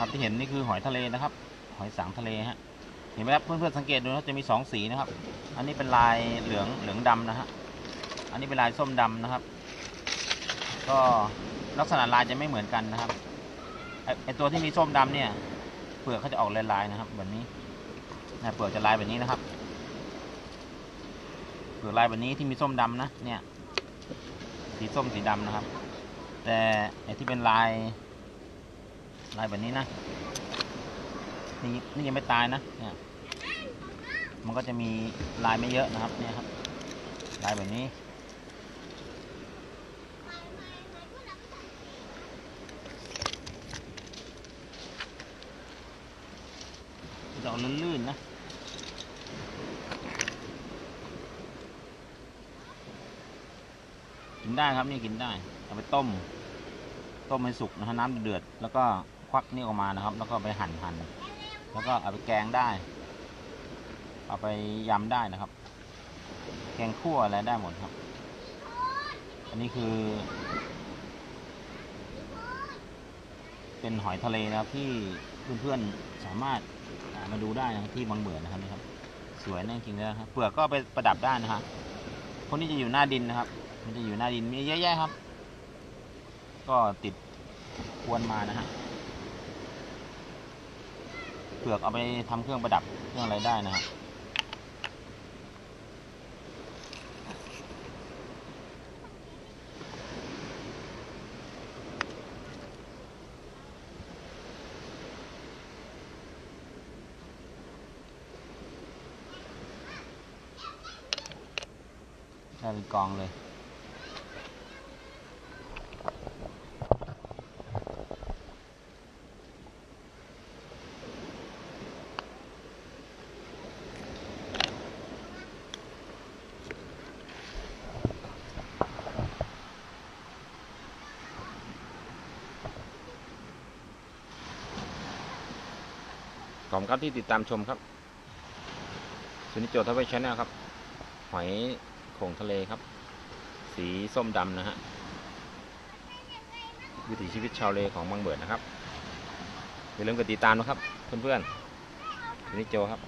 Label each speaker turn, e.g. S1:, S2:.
S1: ครับที่เห็นนี่คือหอยทะเลนะครับ หอยสังทะเลฮะเห็นไหมครับเพื่อนๆสังเกตดูนะจะมีสองสีนะครับ อันนี้เป็นลายเหลืองเหลืองดำนะฮะอันนี้เป็นลายส้มดำนะครับ ก็ลักษณะลายจะไม่เหมือนกันนะครับไอไอตัวที่มีส้มดำเนี่ยเปลือกเขาจะออกลายๆนะครับแบบนี้นะเปลือกจะลายแบบนี้นะครับเปลือกลายแบบนี้ที่มีส้มดำนะเนี่ยสีส้มสีดำนะครับ แต่ไอที่เป็นลาย ลายแบบนี้นะ นี่นี่ยังไม่ตายนะ เนี่ย มันก็จะมีลายไม่เยอะนะครับ เนี่ยครับ ลายแบบนี้ ดอกลื่นๆนะกินได้ครับนี่กินได้ เอาไปต้ม ต้มให้สุกนะฮะน้ำเดือดแล้วก็ ควักนี่ออกมานะครับ แล้วก็ไปหั่นหั่นแล้วก็เอาไปแกงได้ เอาไปยำได้นะครับ แกงคั่วอะไรได้หมดครับ อันนี้คือ เป็นหอยทะเลนะครับที่เพื่อนๆสามารถมาดูได้นะที่บางเบื่อนะครับนี่ครับ สวยนะจริงๆแล้วครับเปลือกก็ไปประดับได้นะฮะพวกนี้จะอยู่หน้าดินนะครับ มันจะอยู่หน้าดินมีเยอะแยะครับ ก็ติดควนมานะฮะ เปลือกเอาไปทำเครื่องประดับเครื่องอะไรได้นะฮะได้เป็นกองเลย ขอบคุณครับที่ติดตามชมครับสุนิโจทวีชแนลครับ หอยโข่งทะเลครับ สีส้มดำนะฮะ วิถีชีวิตชาวเลของบางเบิดนะครับ อย่าลืมกดติดตามนะครับ เพื่อนๆสุนิโจครับ